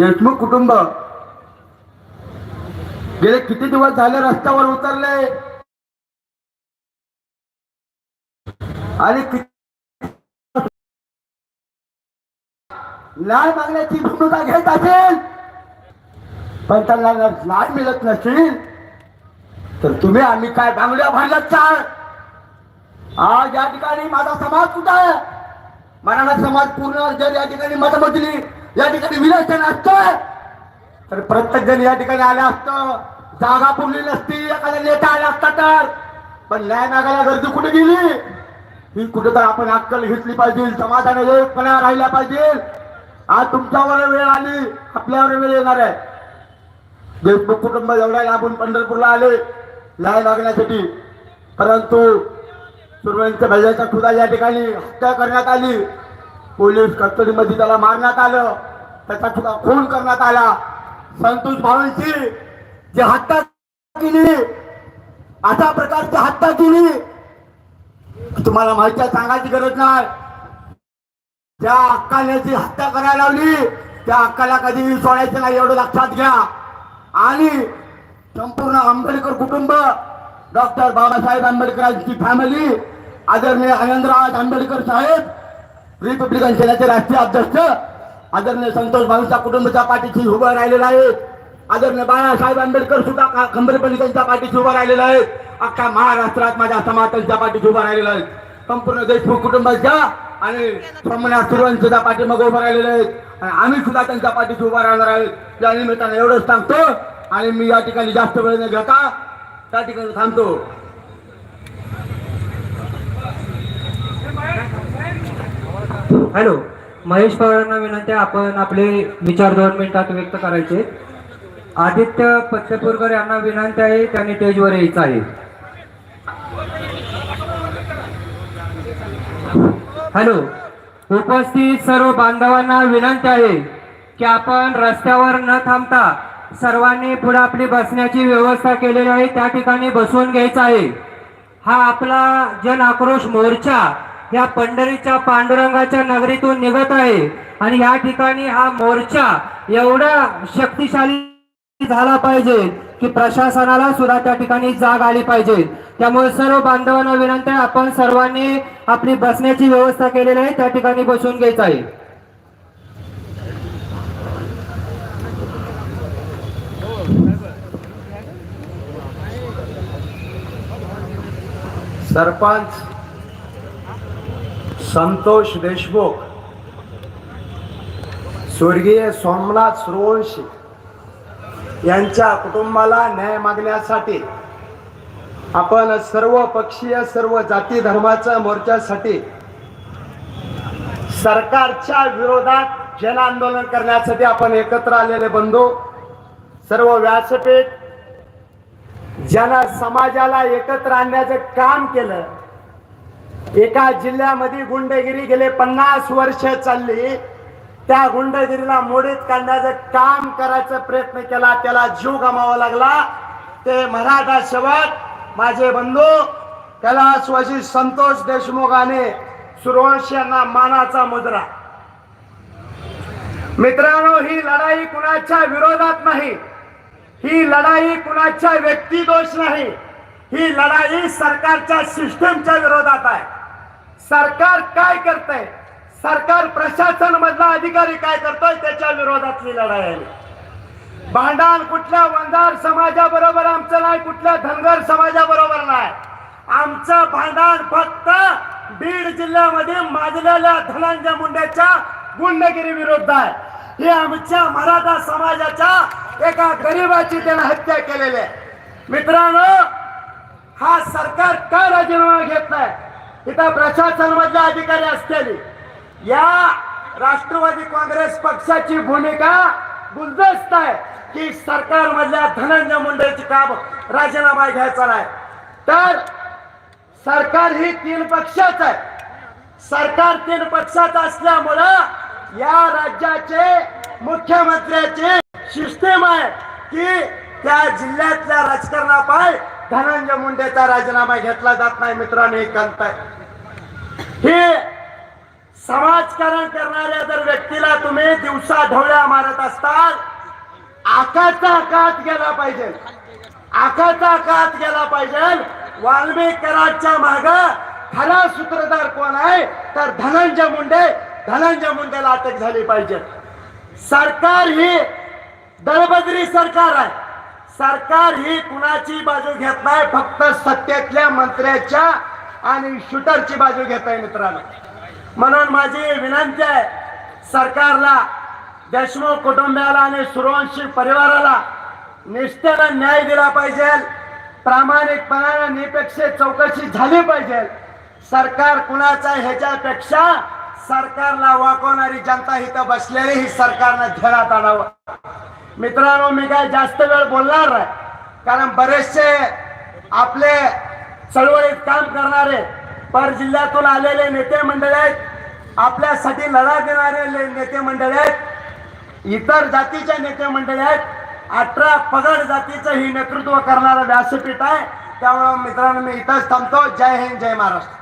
देशमुख कुटुंब. गेले किती दिवस झाले रस्त्यावर उतरले? आणि किती न्याय मागण्याची भूमिका घेत असेल. पण त्यांना जर न्याय मिळत नसेल तर तुम्ही आम्ही काय बांगड्या भांडत चाल? आज या ठिकाणी माझा समाज कुठं आहे? मराठा समाज पूर्ण जर या ठिकाणी मतमजली या ठिकाणी विलक्षण असतं. तर प्रत्येक जण या ठिकाणी आलं असतं. जागा पुरली नसती. एखादा नेता आला असता तर. पण न्याय मागायला गर्दी कुठे गेली? ही कुठे तर आपण अक्कल घेतली पाहिजे. समाजाने एकपणा राहिला पाहिजे. आज तुमच्यावर वेळ आली. आपल्यावर वेळ येणार आहे. देशमुख कुटुंब एवढ्या लाभून पंढरपूरला आले. न्याय मागण्यासाठी. परंतु सुरवंच्या भैयाच्या खुदा या ठिकाणी हत्या करण्यात आली. पोलीस कस्टडीमध्ये त्याला मारण्यात आलं. त्याचा तुला खून करण्यात आला. संतोष भावांची जे हत्या केली. अशा प्रकारची हत्या केली. तुम्हाला माहिती सांगायची गरज नाही. त्या अक्काने जी हत्या करायला लावली त्या अक्काला कधी सोडायचं नाही एवढं लक्षात घ्या. आणि संपूर्ण आंबेडकर कुटुंब डॉक्टर बाबासाहेब आंबेडकरांची फॅमिली आदरणीय आनंदराज आंबेडकर साहेब रिपब्लिकन सेनेचे राष्ट्रीय अध्यक्ष आदरणीय संतोष भाऊंच्या कुटुंबाच्या पाठीशी उभं राहिलेला आहे. आदरणीय बाळासाहेब आंबेडकर सुद्धा का- त्यांच्या पाठीशी उभं राहिलेला आहे. अख्खा महाराष्ट्रात माझ्या समाज त्यांच्या पाठीशी उभा राहिलेला आहे. संपूर्ण देशमुख कुटुंबाच्या आणि सोमनाथ सुरवंशच्या पाठीमागे उभं राहिलेले आहेत आणि आम्ही सुद्धा त्यांच्या पाठीशी उभा राहणार आहोत या निमित्तानं एवढंच सांगतो आणि मी या ठिकाणी जास्त वेळ न घेता त्या ठिकाणी थांबतो. हॅलो महेश पवारांना विनंती आहे, आपण आपले विचार दोन मिनिटात व्यक्त करायचे. आदित्य पत्तेपूरकर यांना विनंती आहे त्यांनी स्टेजवर यायचं आहे. हॅलो उपस्थित सर्व बांधवांना विनंती आहे की आपण रस्त्यावर न थांबता सर्वांनी पुढे आपली बसण्याची व्यवस्था केलेली आहे त्या ठिकाणी बसवून घ्यायचं आहे. हा आपला जन आक्रोश मोर्चा या पंढरीच्या पांडुरंगाच्या नगरीतून निघत आहे. आणि या ठिकाणी हा मोर्चा एवढा शक्तिशाली झाला पाहिजे की प्रशासनाला सुद्धा त्या ठिकाणी जाग आली पाहिजे. त्यामुळे सर्व बांधवांना विनंती आहे आपण सर्वांनी आपली बसण्याची व्यवस्था केलेली आहे त्या ठिकाणी बसून घ्यायचं आहे. सरपंच संतोष देशमुख स्वर्गीय सोमनाथ सुरवंशी यांच्या कुटुंबाला न्याय मागण्यासाठी आपण सर्व पक्षीय सर्व जाती धर्माच्या मोर्चासाठी सरकारच्या विरोधात जन आंदोलन करण्यासाठी आपण एकत्र आलेले बंधू सर्व व्यासपीठ ज्यांना समाजाला एकत्र आणण्याचं काम केलं. एका जिल्ह्यामध्ये गुंडगिरी गेले पन्नास वर्ष चालली. त्या गुंडगिरीला मोडीत काढण्याचं काम करायचा प्रयत्न केला त्याला जीव गमावा लागला. ते मराठा शेवट माझे बंधू कैलासवासी संतोष देशमुखाने सुरवंश यांना मानाचा मुद्रा. मित्रांनो ही लढाई कुणाच्या विरोधात नाही. ही लढाई कुणाच्या व्यक्तिदोष नाही. ही लढाई सरकारच्या सिस्टमच्या विरोधात आहे. सरकार काय करतंय? सरकार प्रशासन मधला अधिकारी काय करतोय? त्याच्या विरोधातली लढाई आहे. भांडण कुठल्या वंधार समाजाबरोबर आमचं नाही कुठल्या धनगर समाजाबरोबर नाही. आमचं भांडण फक्त बीड जिल्ह्यामध्ये माजलेल्या धनंजय मुंडेच्या गुंडगिरी विरुद्ध आहे. हे आमच्या मराठा समाजाच्या एका गरीबाची त्यानं हत्या केलेली आहे. मित्रांनो हा सरकार का राजीनामा घेत नाही तिथं प्रशासन मधले अधिकारी असलेली या राष्ट्रवादी काँग्रेस पक्षाची भूमिका गुलदस्त आहे की सरकार मधल्या धनंजय मुंडेची काम राजीनामा घ्यायचा नाही. तर सरकार ही तीन पक्षाच आहे. सरकार तीन पक्षात असल्यामुळं या राज्याचे मुख्यमंत्र्याची सिस्टीम आहे की त्या जिल्ह्यातल्या राजकारणापाय धनंजय मुंडेचा राजीनामा घेतला जात नाही मित्रांनो हे कंत हे समाजकारण करणाऱ्या जर व्यक्तीला तुम्ही दिवसा ढवळ्या मारत असताल आकाचा कात गेला पाहिजे. आकाचा कात गेला पाहिजे. वाल्मिक कराडच्या माग खरा सूत्रधार कोण आहे? तर धनंजय मुंडे. धनंजय मुंडेला अटक झाली पाहिजे. सरकार ही दळबद्री सरकार आहे. सरकार ही कुणाची बाजू घेत नाही फक्त सत्तेतल्या मंत्र्याच्या आणि शूटरची बाजू घेत आहे मित्रांनो. म्हणून माझी विनंती आहे सरकारला देशमुख कुटुंबियाला आणि सूर्यवंशी परिवाराला निष्ठेनं न्याय दिला पाहिजे प्रामाणिकपणाने निपेक्ष चौकशी झाली पाहिजे. सरकार कुणाचा ह्याच्यापेक्षा सरकारला वाकवणारी जनता इथं बसलेली ही सरकारनं घेण्यात आणावं. मित्रांनो मी काय जास्त वेळ बोलणार नाही. कारण बरेचसे आपले चळवळीत काम करणारे पर जिल्ह्यातून आलेले नेते मंडळी आहेत. आपल्यासाठी लढा देणारे नेते मंडळी आहेत. इतर जातीच्या नेते मंडळी आहेत. अठरा पगड जातीचं ही नेतृत्व करणारं व्यासपीठ आहे. त्यामुळे मित्रांनो मी इथंच थांबतो. जय हिंद जय महाराष्ट्र.